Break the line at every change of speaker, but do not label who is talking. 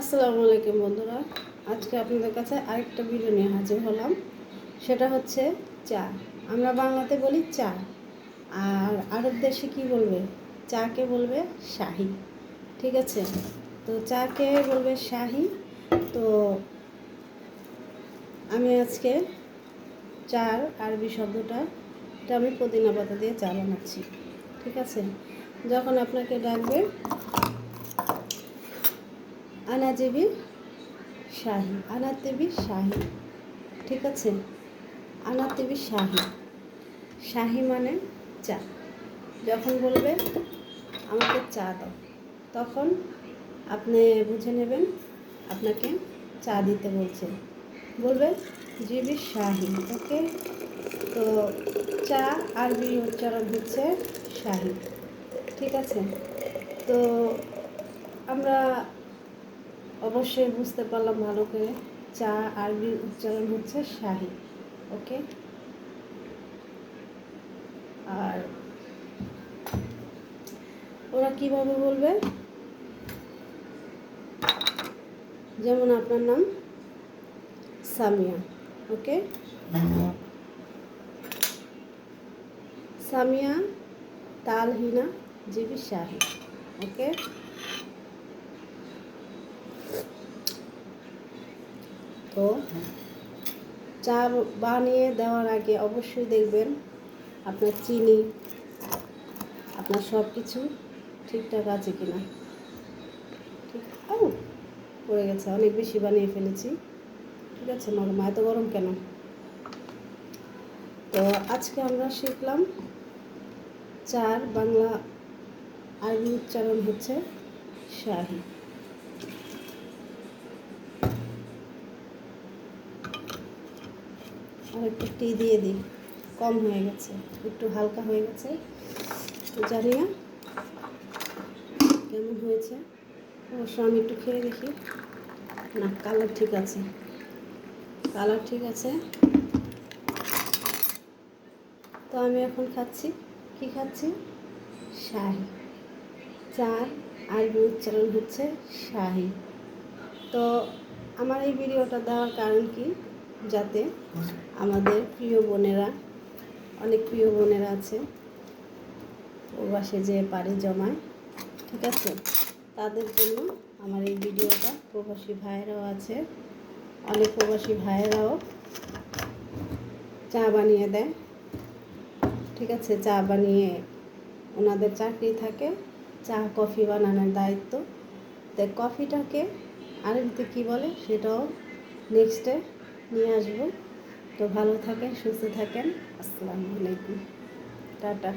আসসালামু আলাইকুম বন্ধুরা। আজকে আপনাদের কাছে আরেকটা ভিডিও নিয়ে হাজির হলাম। সেটা হচ্ছে চা। আমরা বাংলাতে বলি চা। আর আরব দেশে কি বলবে? চাকে বলবে শাহি। ঠিক আছে? তো চাকে বলবে শাহি। তো আমি আজকে চার আরবি শব্দটা এটা আমি পুদিনা পাতা দিয়ে চা বানাচ্ছি। ঠিক আছে? যখন আপনাকে ডাকবে আনাজেবি শাহি, আনাতেবি শাহি, ঠিক আছে? আনাতেবি শাহি। শাহি মানে চা। যখন বলবে, আমাকে চা দাও। তখন আপনি বুঝে নেবেন, আপনাকে চা দিতে বলছে। বলবে জিবি শাহি। ওকে? তো চা আরবি উচ্চারণ হচ্ছে শাহি। ঠিক আছে? তো আমরা অবশ্যই বুঝতে পারলাম ভালো করে। চা আরবি উচ্চারণ হচ্ছে শাহি, ওকে? আর ওরা কীভাবে বলবে? যেমন আপনার নাম? সামিয়া, ওকে? সামিয়া, তালহিনা, জিবি শাহি, ওকে? তো চা বানিয়ে দেওয়ার আগে অবশ্যই দেখবেন আপনার চিনি, আপনার সব কিছু ঠিকঠাক আছে কিনা। ঠিক? ও, পড়ে গেছে, অনেক বেশি বানিয়ে ফেলেছি। ঠিক আছে, নরম। এত গরম কেন? তো আজকে আমরা শিখলাম চার বাংলা আরবি উচ্চারণ হচ্ছে শাহি। আর একটু টি দিয়ে দিই। কম হয়ে গেছে, একটু হালকা হয়ে গেছে। তো জানি না কেমন হয়েছে। অবশ্য আমি একটু খেয়ে দেখি। না, কালার ঠিক আছে। কালার ঠিক আছে। তো আমি এখন খাচ্ছি। কি খাচ্ছি? শাহি। চার আরবি উচ্চারণ হচ্ছে শাহি। তো আমার এই ভিডিওটা দেওয়ার কারণ কি? যাতে আমাদের প্রিয় বোনেরা, অনেক প্রিয় বোনেরা আছে প্রবাসে যে পাড়ি জমায়, ঠিক আছে? তাদের জন্য আমার এই ভিডিওটা প্রবাসী ভাইয়েরাও আছে, অনেক প্রবাসী ভাইয়েরাও চা বানিয়ে দেয়, ঠিক আছে? চা বানিয়ে ওনাদের চাকরি থাকে, চা, কফি বানানোর দায়িত্ব। তাই কফিটাকে আরবিতে কী বলে? সেটাও নেক্সটে নিয়ে আসব। তো ভালো থাকেন সুস্থ থাকেন। আসসালামু আলাইকুম। টাটা।